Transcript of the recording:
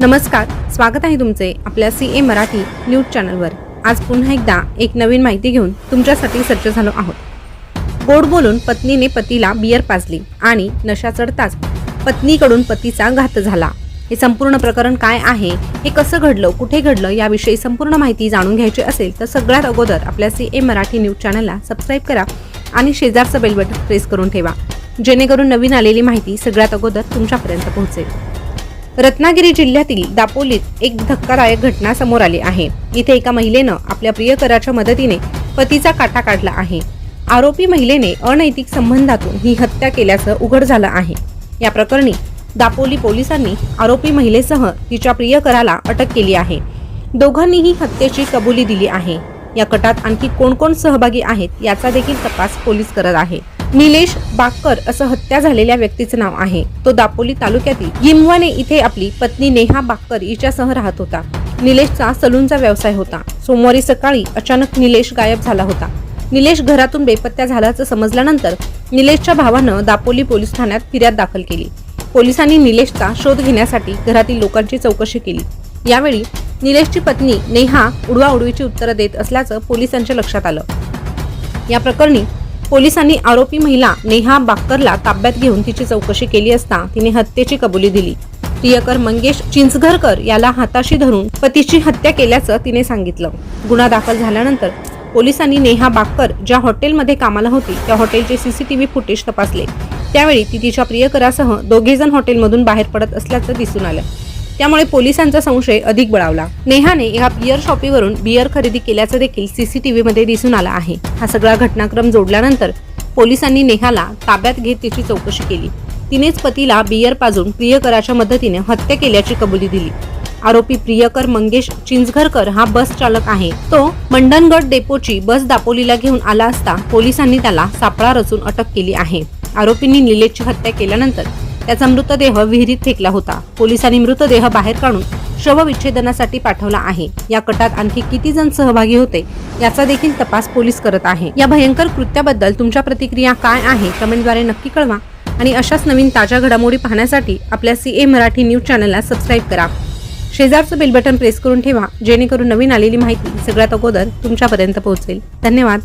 नमस्कार स्वागत आहे तुमचे आपल्या सी ए मराठी न्यूज चॅनलवर. आज पुन्हा एकदा एक नवीन माहिती घेऊन तुमच्यासाठी सज्ज झालो आहोत. गोड बोलून पत्नीने पतीला बियर पाजली आणि नशा चढताच पत्नीकडून पतीचा घात झाला. हे संपूर्ण प्रकरण काय आहे? हे कसं घडलं? कुठे घडलं? याविषयी संपूर्ण माहिती जाणून घ्यायची असेल तर सगळ्यात अगोदर आपल्या सी ए मराठी न्यूज चॅनलला सबस्क्राईब करा आणि शेजारचं बेल बटन प्रेस करून ठेवा. जेणेकरून नवीन आलेली माहिती सगळ्यात अगोदर तुमच्यापर्यंत पोहोचेल. रत्नागिरी जिल्ह्यातील दापोलीत एक धक्कादायक घटना समोर आली आहे. इथे एका महिलेनं आपल्या प्रियकराच्या मदतीने पतीचा काटा काढला आहे. आरोपी महिलेने अनैतिक संबंधातून ही हत्या केल्याचं उघड झालं आहे. या प्रकरणी दापोली पोलिसांनी आरोपी महिलेसह तिच्या प्रियकराला अटक केली आहे. दोघांनीही हत्येची कबुली दिली आहे. या कटात आणखी कोण कोण सहभागी आहेत याचा देखील तपास पोलीस करत आहे. निलेश बाक्कर असं हत्या झालेल्या व्यक्तीचं नाव आहे. तो दापोली तालुक्यातील हिमवाने इथे आपली पत्नी नेहा बाक्कर हिच्यासह राहत होता. निलेशचा सलूनचा व्यवसाय होता. सोमवारी सकाळी अचानक निलेश गायब झाला होता. निलेश घरातून बेपत्ता झाल्याचं समजल्यानंतर निलेशच्या भावानं दापोली पोलीस ठाण्यात फिर्याद दाखल केली. पोलिसांनी निलेशचा शोध घेण्यासाठी घरातील लोकांची चौकशी केली. यावेळी निलेशची पत्नी नेहा उडवाउडवीची उत्तरं देत असल्याचं पोलिसांच्या लक्षात आलं. या प्रकरणी पोलिसांनी आरोपी महिला नेहा बाक्करला ताब्यात घेऊन तिची चौकशी केली असता तिने हत्येची कबुली दिली. प्रियकर मंगेश चिंचघरकर याला हाताशी धरून पतीची हत्या केल्याचं तिने सांगितलं. गुन्हा दाखल झाल्यानंतर पोलिसांनी नेहा बाक्कर ज्या हॉटेलमध्ये कामाला होती त्या हॉटेलचे सीसीटीव्ही फुटेज तपासले. त्यावेळी ती तिच्या प्रियकरासह दोघेजण हॉटेलमधून बाहेर पडत असल्याचं दिसून आलं. त्यामुळे पोलिसांचा संशय अधिक बळावला. नेहाने या बियर शॉपीवरून बियर खरेदी केल्याचं देखील सीसीटीव्ही मध्ये दिसून आला आहे. हा सगळा घटनाक्रम जोडल्यानंतर पोलिसांनी नेहाला ताब्यात घेत तिची चौकशी केली. तिनेच पतीला बियर पाजून प्रियकराच्या मदतीने हत्या केल्याची कबुली दिली. आरोपी प्रियकर मंगेश चिंचघरकर हा बस चालक आहे. तो मंडणगड डेपोची बस दापोलीला घेऊन आला असता पोलिसांनी त्याला सापळा रचून अटक केली आहे. आरोपींनी निलेशची हत्या केल्यानंतर त्याचा मृतदेह विहिरीत फेकला होता. पोलिसांनी मृतदेह बाहेर काढून शवविच्छेदनासाठी पाठवला आहे. या कटात आणखी किती जण सहभागी होते याचा देखील तपास पोलीस करत आहे. या भयंकर कृत्याबद्दल तुमच्या प्रतिक्रिया काय आहे कमेंटद्वारे नक्की कळवा. आणि अशाच नवीन ताज्या घडामोडी पाहण्यासाठी आपल्या सी ए मराठी न्यूज चॅनलला सबस्क्राईब करा. शेजारचं बेल बटन प्रेस करून ठेवा जेणेकरून नवीन आलेली माहिती सगळ्यात अगोदर तुमच्यापर्यंत पोहोचेल. धन्यवाद.